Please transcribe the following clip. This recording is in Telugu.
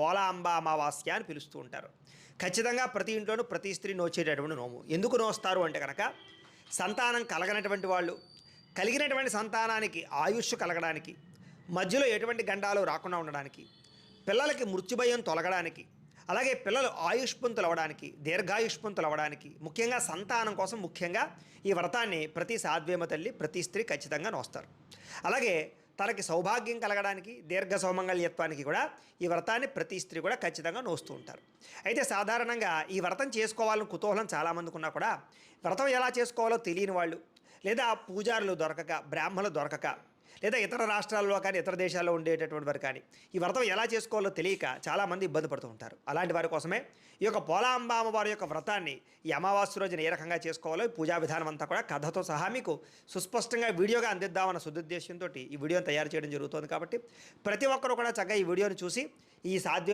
పోలాంబ అమావాస్య అని పిలుస్తూ ఉంటారు. ఖచ్చితంగా ప్రతి ఇంట్లోనూ ప్రతి స్త్రీ నోచేటటువంటి నోము. ఎందుకు నోస్తారు అంటే కనుక సంతానం కలగనటువంటి వాళ్ళు కలిగినటువంటి సంతానానికి ఆయుష్ కలగడానికి మధ్యలో ఎటువంటి గండాలు రాకుండా ఉండడానికి పిల్లలకి మృత్యుభయం తొలగడానికి అలాగే పిల్లలు ఆయుష్పంతులు అవ్వడానికి దీర్ఘాయుష్పంతులు అవ్వడానికి ముఖ్యంగా సంతానం కోసం ముఖ్యంగా ఈ వ్రతాన్ని ప్రతి సాధ్వేమ తల్లి ప్రతి స్త్రీ ఖచ్చితంగా నోస్తారు. అలాగే తనకి సౌభాగ్యం కలగడానికి దీర్ఘ సౌమంగళ్యత్వానికి కూడా ఈ వ్రతాన్ని ప్రతి స్త్రీ కూడా ఖచ్చితంగా నోస్తూ ఉంటారు. అయితే సాధారణంగా ఈ వ్రతం చేసుకోవాలని కుతూహలం చాలామందికి ఉన్నా కూడా వ్రతం ఎలా చేసుకోవాలో తెలియని వాళ్ళు లేదా పూజారులు దొరకక బ్రాహ్మణులు దొరకక లేదా ఇతర రాష్ట్రాల్లో కానీ ఇతర దేశాల్లో ఉండేటటువంటి వారు కానీ ఈ వ్రతం ఎలా చేసుకోవాలో తెలియక చాలామంది ఇబ్బంది పడుతూ ఉంటారు. అలాంటి వారి కోసమే ఈ యొక్క పోలాంబ అమ్మవారి యొక్క వ్రతాన్ని ఈ అమావాస్య రోజున ఏ రకంగా చేసుకోవాలో ఈ పూజా విధానం అంతా కూడా కథతో సహా మీకు సుస్పష్టంగా వీడియోగా అందిద్దామన్న సదుద్దేశంతో ఈ వీడియోని తయారు చేయడం జరుగుతుంది కాబట్టి ప్రతి ఒక్కరూ కూడా చక్కగా ఈ వీడియోని చూసి ఈ సాధ్య